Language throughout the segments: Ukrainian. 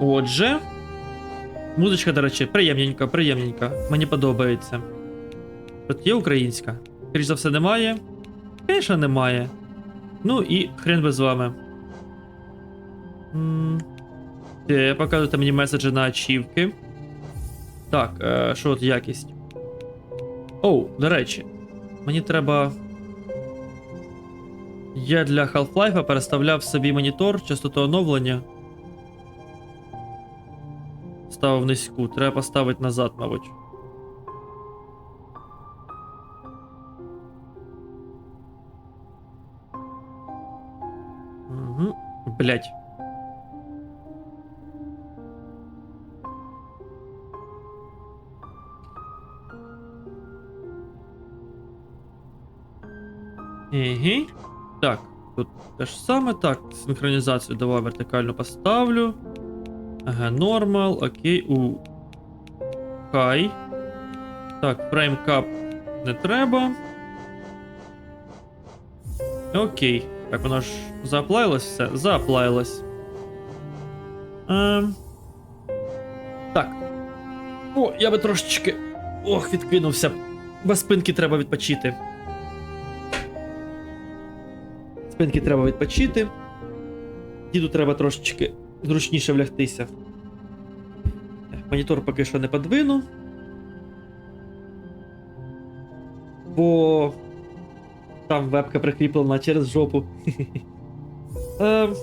Отже. Музичка, до речі, приємненька, приємненька. Мені подобається. Тут є українська. Скоріш за все, немає. Звісно, немає. Ну і хрен би з вами. М, Е, Показуйте мені меседжі на ачівки. Так, е, що от якість? Оу, до речі, мені треба. Я для Half-Life переставляв собі монітор, частоту оновлення. Ставив низьку, треба поставити назад, мабуть. Угу. Блять. Ага. Так, тут те ж саме. Так, синхронізацію давай вертикально поставлю. Ага, нормал, окей. У. Хай. Так, фреймкап не треба. Окей. Так, воно ж зааплавилось все? Зааплавилось. Ем. Так. О, я би трошечки. Ох, відкинувся. Без спинки треба відпочити. Спинки треба відпочити. Діду треба трошечки зручніше влягтися. Монітор поки що не подвину. Бо там вебка прикріплена через жопу. Ем,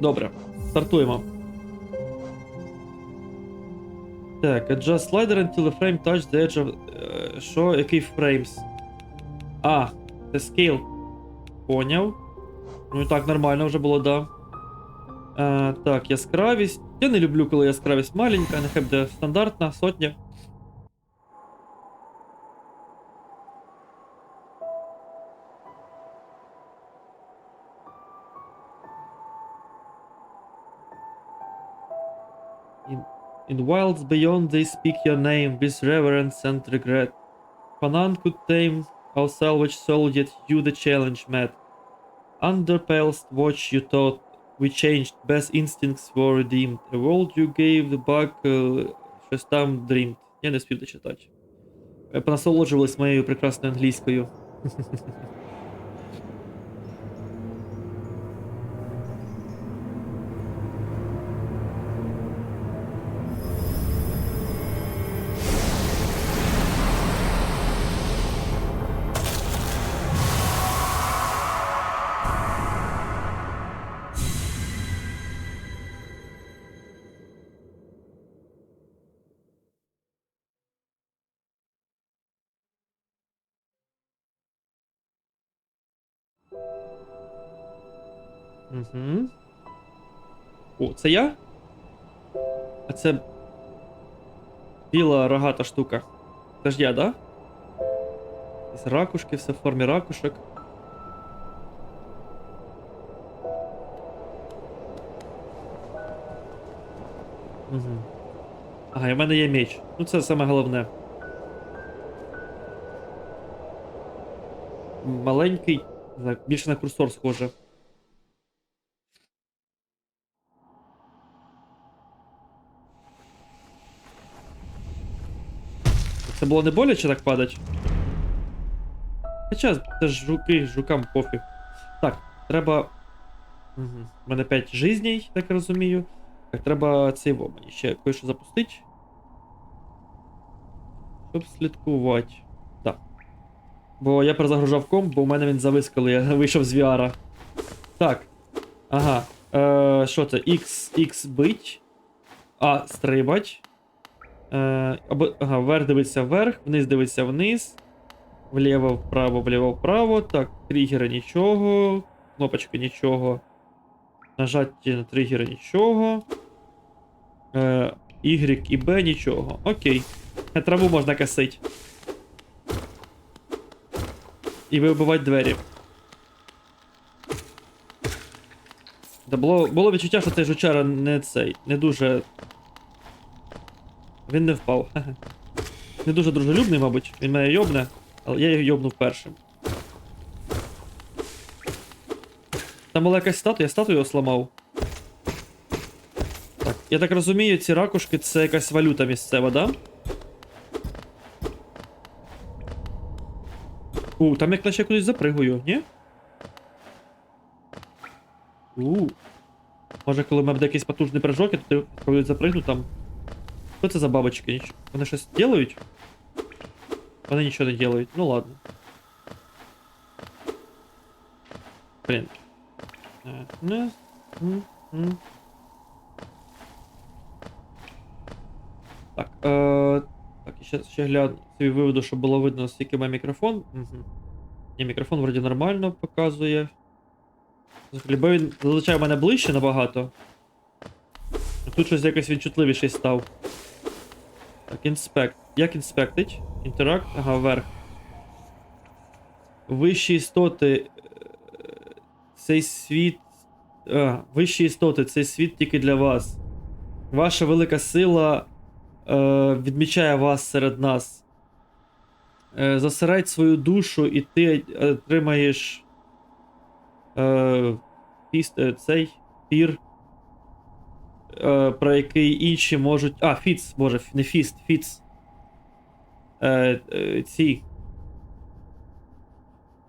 Добре, стартуємо. Так, adjust slider until the frame touch the edge of. е, Що? Який frames? А, це scale. Поняв. Ну так, нормально вже було, да. Е, так, яскравість. Я не люблю, коли яскравість маленька, нехай буде стандартна, сотня. In, in wilds beyond they speak your name with reverence and regret. For none could tame our salvage soul, yet you the challenge met. Under palest watch you thought we changed, best instincts were redeemed. A world you gave the bug, uh, щось там dreamed. Я не спів дочитати. Ви Понасолоджувались моєю прекрасною англійською. Угу. О, це я? А це. Біла рогата штука. Це ж я, да? З ракушки, все в формі ракушок. Угу. Ага, і в мене є меч. Ну це саме головне. Маленький, більше на курсор схоже. Це було не боляче так падать? Хоча це ж жуки, жукам пофіг. Так, треба. Угу. У мене 5 жизней, так розумію. Так, треба цей мені ще кое-що запустити. Щоб слідкувати. Бо я перезагружав комп, бо у мене він завис, коли я вийшов з VR. Так. Ага. Е, що це? X, X бить. А, стрибать. Е, або, ага, вверх дивиться вверх, вниз дивиться вниз. Вліво, вправо, вліво, вправо. Так, тригери нічого. Кнопочка нічого. Нажаття на тригери нічого. Е, Y і B нічого. Окей. На траву можна косити. І вибивати двері. Та було, було відчуття, що цей жучара не цей, не дуже він не впав. Не дуже дружелюбний, мабуть. Він мене йобне, але я його йобнув першим. Там була якась статуя, я статую його сламав. Так, я так розумію, ці ракушки це якась валюта місцева, да? У, там я кудись запригую, ні? У. Може, коли ми буде якийсь потужний прыжок, то ти коли запригну там. Що це за бабочки? Ніч- Вони щось делають? Вони нічого не делають. Ну ладно. Блін. Е, Не. Так, е, ще, ще гляну собі виведу, щоб було видно, скільки має мікрофон. Угу. Ні, мікрофон вроді нормально показує. Бо він зазвичай в мене ближче набагато. Тут щось якось він чутливіший став. Так, інспект. Як інспектить? Інтеракт? Ага, вверх. Вищі істоти. е, Цей світ. А, вищі істоти, цей світ тільки для вас. Ваша велика сила е, відмічає вас серед нас. Е, зосередь свою душу, і ти отримаєш. Е, е, цей пір. Е, про який інші можуть. А, фіц, боже, не фіст, фіц. Е, е, ці.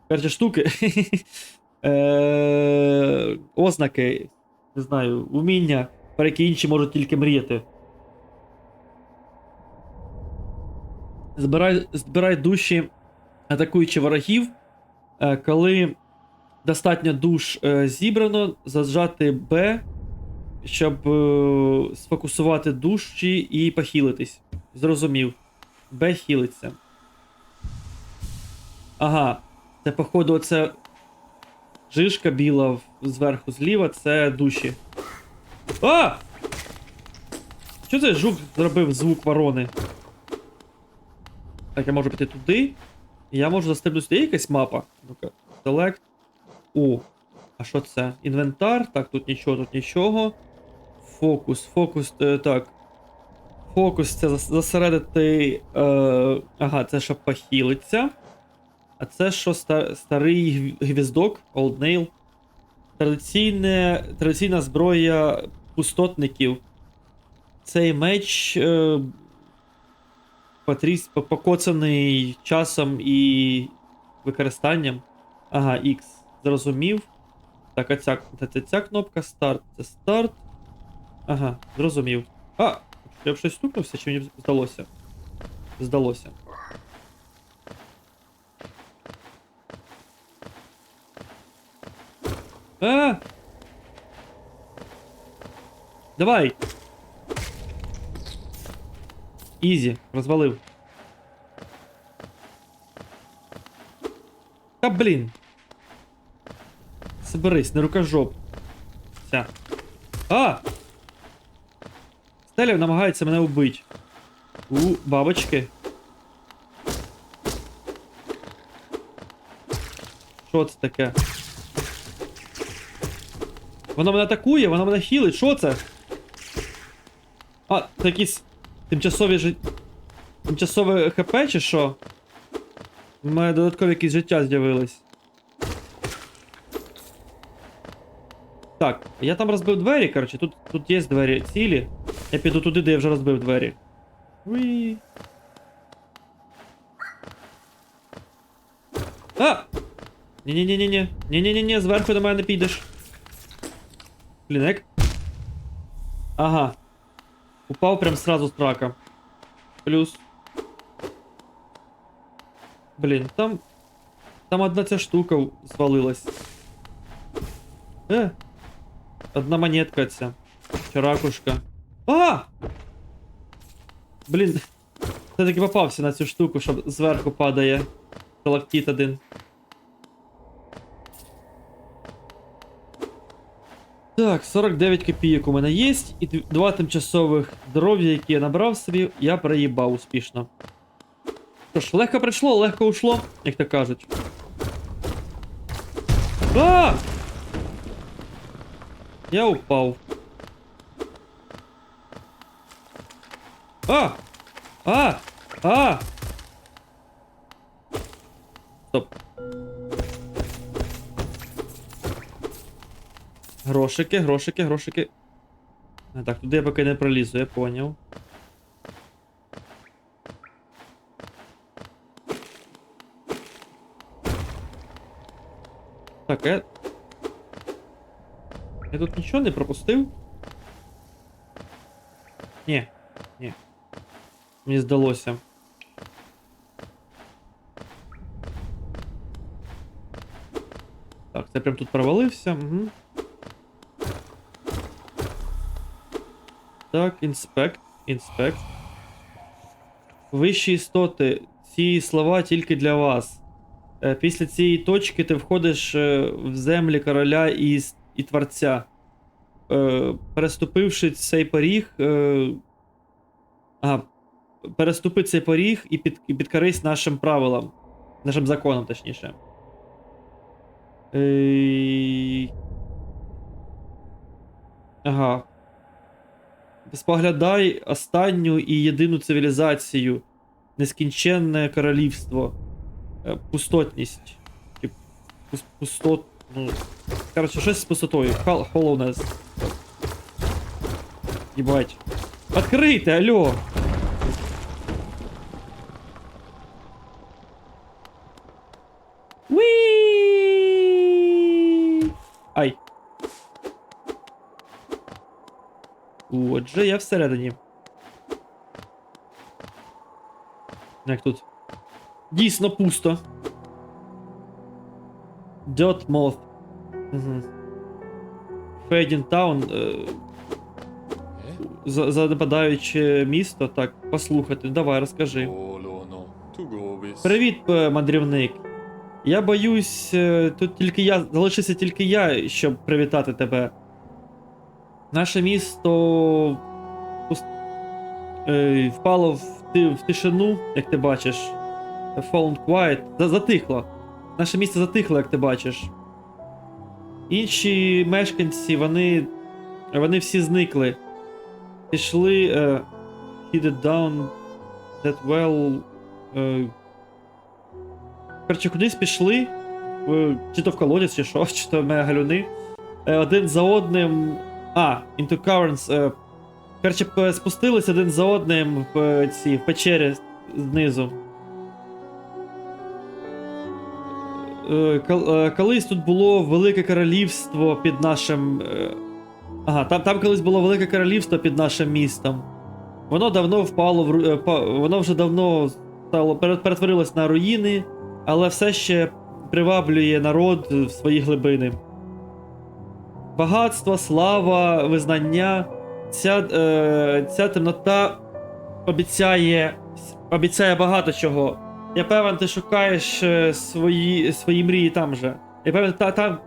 Короче, штуки. е, ознаки. Не знаю, уміння, про які інші можуть тільки мріяти. Збирай, збирай душі, атакуючи ворогів. Е, коли достатньо душ е, зібрано, зажати Б, щоб е, сфокусувати душі і похилитись. Зрозумів. Б хілиться. Ага. Це, походу, оце жишка біла зверху зліва, це душі. А! Що це жук зробив звук ворони? Так, я можу піти туди. І я можу застрибнути сюди. Є якась мапа. Ну-ка, select. О. А що це? Інвентар. Так, тут нічого, тут нічого. Фокус, фокус, е, так. Фокус це зас- зосередити. Е, ага, це щоб похилиться. А це що ста- старий гвіздок, Old Nail. Традиційне, традиційна зброя пустотників. Цей меч е, потріс, по- покоцаний часом і використанням. Ага, X. Зрозумів. Так, а ця, це ця кнопка старт. Це старт. Ага, зрозумів. А! Я б щось стукнувся, чи мені здалося? Здалося. А! Давай! Ізі, розвалив. Та блін. Соберись, не рукожоп. Ся. А! Стелів намагається мене вбити. У, бабочки. Що це таке? Вона мене атакує, вона мене хілить, що це? А, це якісь тимчасові жит... Тимчасове ХП чи що? У мене додаткові якісь життя з'явились. Так, я там розбив двері, коротше, тут, тут є двері цілі. Я піду туди, де я вже розбив двері. Уї. А! Ні-ні-ні-ні-ні. Ні-ні-ні-ні, зверху до мене не підеш. Блін, як? Ага. Упав прям сразу з трака. Плюс. Блін, там. Там одна ця штука звалилась. Е. Одна монетка ця. Чи ракушка. А! Блін. Все-таки попався на цю штуку, що зверху падає. Сталактит один. Так, 49 копійок у мене є, і два тимчасових здоров'я, які я набрав собі, я проїбав успішно. Що ж, легко прийшло, легко ушло, як то кажуть. А! Я упав. А! А! А! Стоп. Грошики, грошики, грошики. Так, туди я поки не пролізу, я поняв. Так, я. Я тут нічого не пропустив? Ні, ні. Мені здалося. Так, це прям тут провалився. Угу. Так, інспект, інспект. Вищі істоти. Ці слова тільки для вас. Е, Після цієї точки ти входиш е, в землі короля і, і творця. Е, Переступивши цей поріг. Ага. Переступи цей поріг і, під, і підкорись нашим правилам. Нашим законам, точніше. Ага. Споглядай останню і єдину цивілізацію, нескінченне королівство, е, пустотність. Пус- пустот. Ну. Короче, щось з пустотою. Hollowness. Єбать. Открийте, алло! Уі! Ай. Отже, я всередині. Як тут? Дійсно пусто. Dirt Moth. Угу. Fading Town. Е, Eh? занепадаюче місто. Так, послухати. Давай, розкажи. Привіт, е, мандрівник. Я боюсь, е, тут тільки я. Залишився тільки я, щоб привітати тебе. Наше місто е, впало в, тишину, як ти бачиш. Fallen Quiet. Затихло. Наше місто затихло, як ти бачиш. Інші мешканці, вони. Вони всі зникли. Пішли. Е, headed down that well. Е, Коротше, кудись пішли. в- Чи то в колодязь, чи що, чи то в мене галюни. Е, Один за одним. А, into caverns. е, Коротше, спустились один за одним в е, ці в печері знизу. Е, кол- Колись тут було велике королівство під нашим. Ага, там, там колись було велике королівство під нашим містом. Воно давно впало в воно вже давно стало перетворилось на руїни, але все ще приваблює народ в свої глибини. Багатство, слава, визнання. Ця, е, ця темнота обіцяє, обіцяє багато чого. Я певен, ти шукаєш е, свої, свої мрії там же. Я певен, та, там.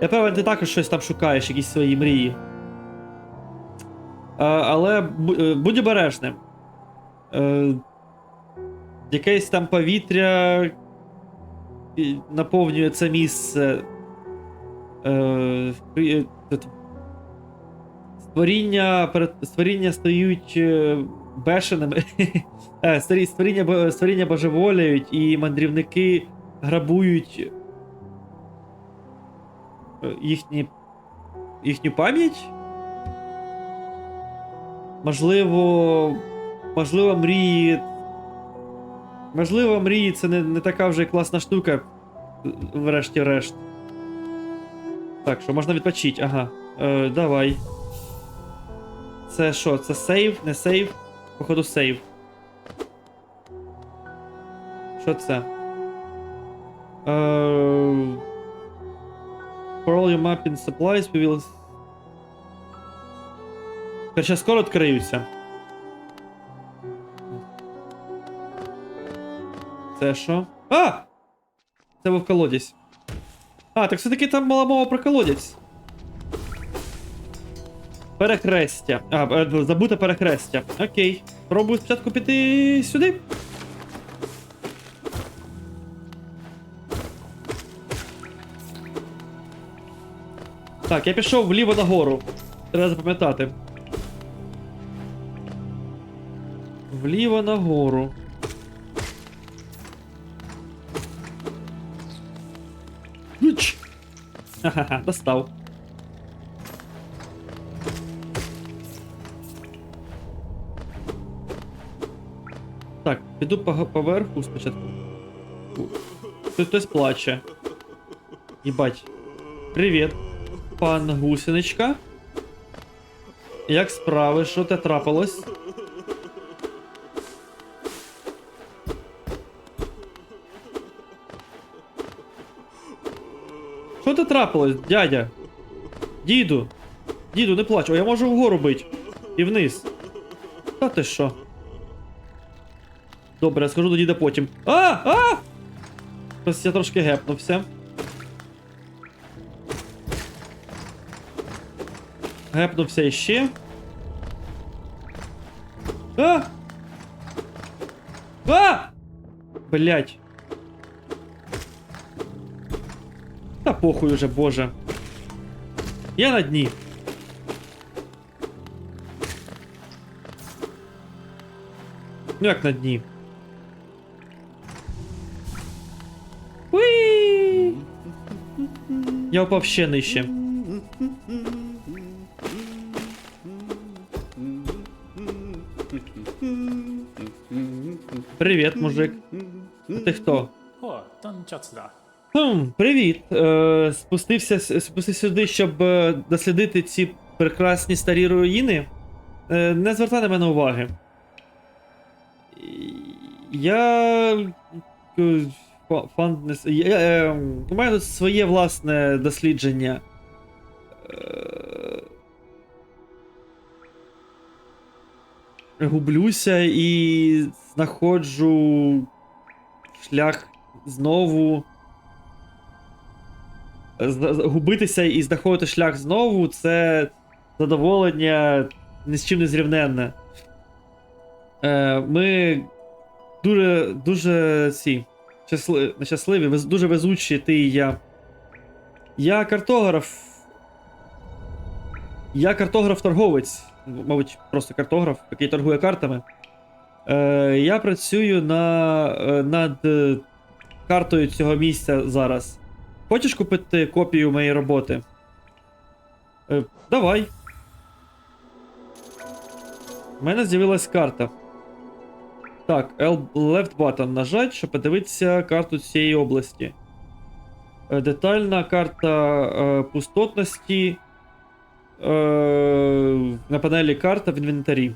Я певен, ти також щось там шукаєш, якісь свої мрії. Е, але будь обережним. Е, якесь там повітря наповнює це місце. Е, е, створіння, створіння стають е, бешеними. Е, створіння, створіння божеволіють, і мандрівники грабують їхні, їхню пам'ять. Можливо, можливо, мрії. Можливо, мрії це не, не така вже класна штука, врешті-решт. Так, що можна відпочити, ага. Е, давай. Це що? Це сейв, не сейв? Походу, сейв. Що це? Е, For all your mapping supplies, we will. Короче, скоро відкриються. Це що? А! Це був колодязь. А, так все-таки там була мова про колодязь. Перехрестя. А, е, забуте перехрестя. Окей. Пробую спочатку піти сюди. Так, я пішов вліво нагору. Треба запам'ятати. Вліво нагору. Ха-ха-ха, достав. Так, піду по поверху спочатку. Тут хтось плаче. Єбать. Привіт, пан гусеничка. Як справи? Що те трапилось? Трапилось, дядя? Діду. Діду, не плач. О, я можу вгору бить. І вниз. Та ти що? Добре, я скажу до діда потім. А! А! Ось я трошки гепнувся. Гепнувся іще. А! А! Блять. Та похуй уже, боже. Я на дні. Ну як на дні? Уи! Я упав ще нижче. Привіт, мужик. А ти хто? О, Танчацда. Хм, привіт. Е, спустився, спустився сюди, щоб е, дослідити ці прекрасні старі руїни. Е, не звертай на мене уваги. Я. е, Фан... я, е, у мене тут своє власне дослідження. Е, Гублюся і знаходжу шлях знову. Губитися і знаходити шлях знову це задоволення ні з чим не зрівненне. Е, ми дуже, дуже ці, щасливі, щасливі дуже везучі, ти і я. Я картограф. Я картограф-торговець. Мабуть, просто картограф, який торгує картами. Е, я працюю на, е, над картою цього місця зараз. Хочеш купити копію моєї роботи? Е, давай. У мене з'явилась карта. Так, L left button нажать, щоб подивитися карту цієї області. Е, детальна карта е, пустотності. Е, на панелі карта в інвентарі.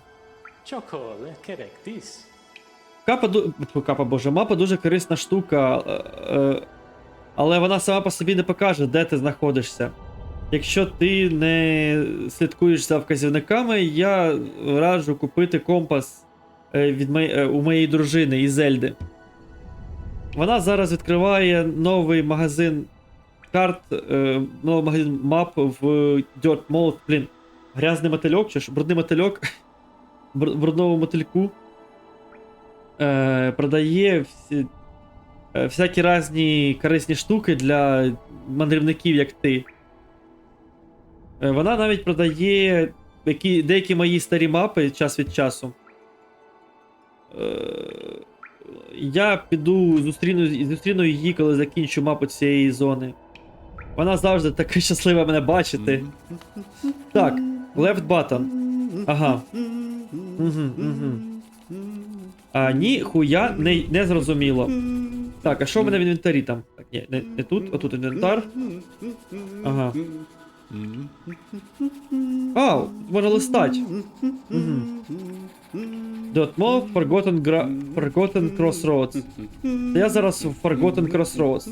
Капа, капа боже, мапа дуже корисна штука, е, е, але вона сама по собі не покаже, де ти знаходишся. Якщо ти не слідкуєш за вказівниками, я раджу купити компас е, від мої- е, у моєї дружини із Зельди. Вона зараз відкриває новий магазин карт, е, новий магазин мап в Dirt Mode. Блін, грязний мотильок, чи ж брудний мотильок брудному мотильку продає всі, всякі різні корисні штуки для мандрівників, як ти. Е, вона навіть продає які, деякі мої старі мапи час від часу. Е, я піду зустріну, зустріну її, коли закінчу мапу цієї зони. Вона завжди така щаслива мене бачити. Так, left button. Ага. Угу, угу. А, ні, хуя не, не зрозуміло. Так, а що в мене в інвентарі там? Так, ні, не, не тут, отут інвентар. Ага. А, можна листати. Угу. Move Forgotten, Gra... Forgotten Crossroads. Це я зараз в Forgotten Crossroads.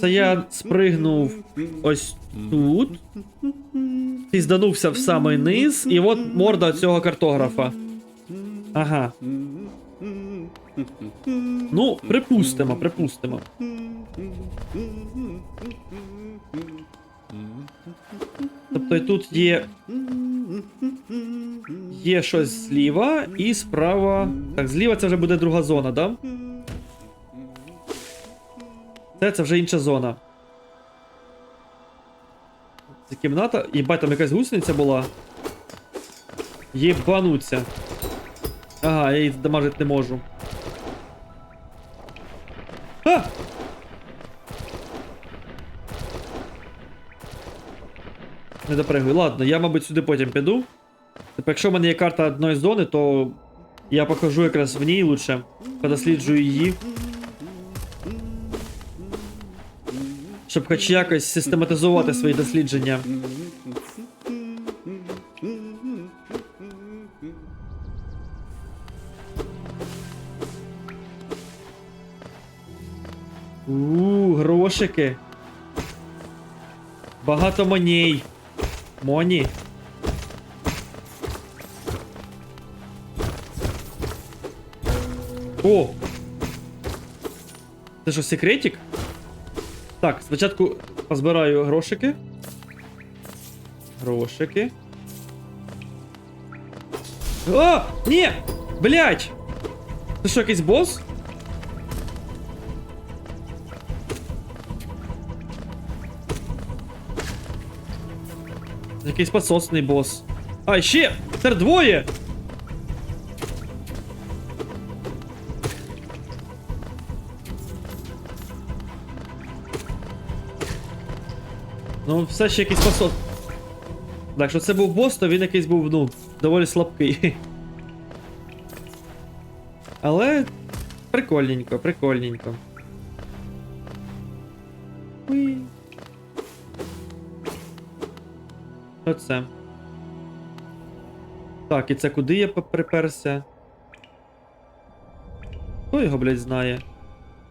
Це я спригнув ось тут. Пізданувся в самий низ, і от морда цього картографа. Ага. Ну, припустимо, припустимо. Тобто тут є. Є щось зліва і справа. Так, зліва це вже буде друга зона, да? Це, це вже інша зона. Це кімната. Єбать, там якась гусениця була. Єбануться. Ага, я її дамажити не можу. Не допригую. Ладно, я, мабуть, сюди потім піду. Тобто, якщо в мене є карта одної зони, то Я покажу якраз в ній лучше. Подосліджую її. Щоб хоч якось систематизувати свої дослідження. Ууу. Багато моней. Моні. О! Це що, секретик? Так, спочатку позбираю грошики. Грошики. О! Ні! Блять! Це що, якийсь бос? Якийсь пососний бос. А, ще! Тепер двоє! Ну, все ще якийсь посос. Так, якщо це був бос, то він якийсь був, ну, доволі слабкий. Але прикольненько, прикольненько. Уй. Оце. Так, і це куди я приперся? Хто його, блядь, знає?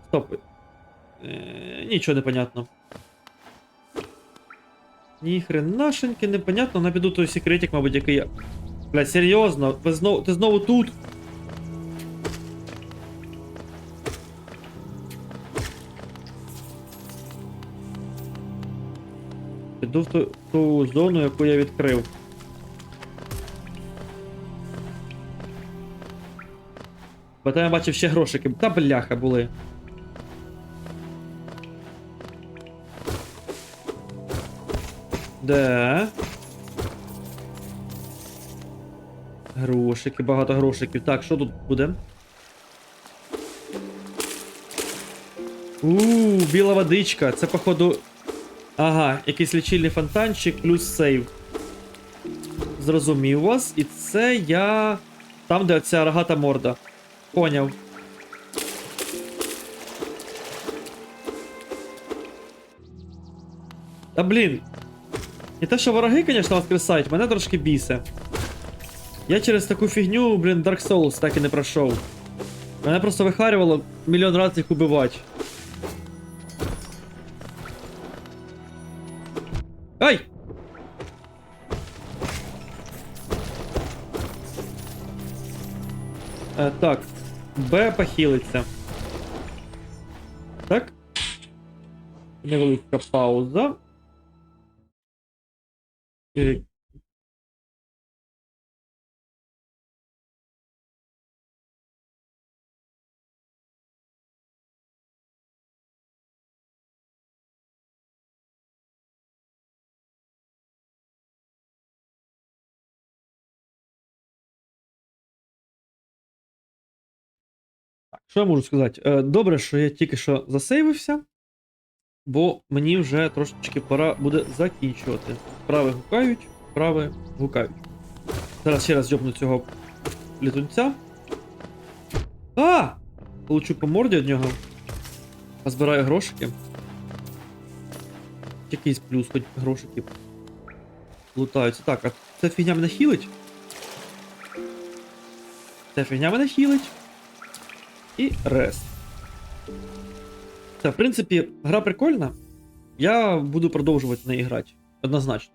Стоп. Е, нічого не понятно. Ні хренашеньки, непонятно, напіду той секретик, мабуть, який я. Бля, серйозно? Ви знов... ти знову тут? Піду в ту, ту зону, яку я відкрив. Бо там я бачив ще грошики. Та бляха були. Де? Грошики, багато грошиків. Так, що тут буде? Ууу, біла водичка. Це, походу. Ага, якийсь лічильний фонтанчик плюс сейв. Зрозумів вас. І це я. Там, де оця рогата морда. Поняв. Та блін. Не те, що вороги, звісно, воскресають, мене трошки бісе. Я через таку фігню, блін, Dark Souls так і не пройшов. Мене просто вихарювало мільйон разів їх убивати. Так. Б похилиться. Так. Невелика пауза. Що я можу сказати? Е, добре, що я тільки що засейвився, бо мені вже трошечки пора буде закінчувати. Прави гукають, прави гукають. Зараз ще раз йобну цього літунця. А! Получу по морді від нього. Позбираю грошики. Якийсь плюс, хоч грошики лутаються. Так, а ця фігня мене хілить? Ця фігня мене хілить. І Rest. Та, в принципі, гра прикольна. Я буду продовжувати в неї грати. Однозначно.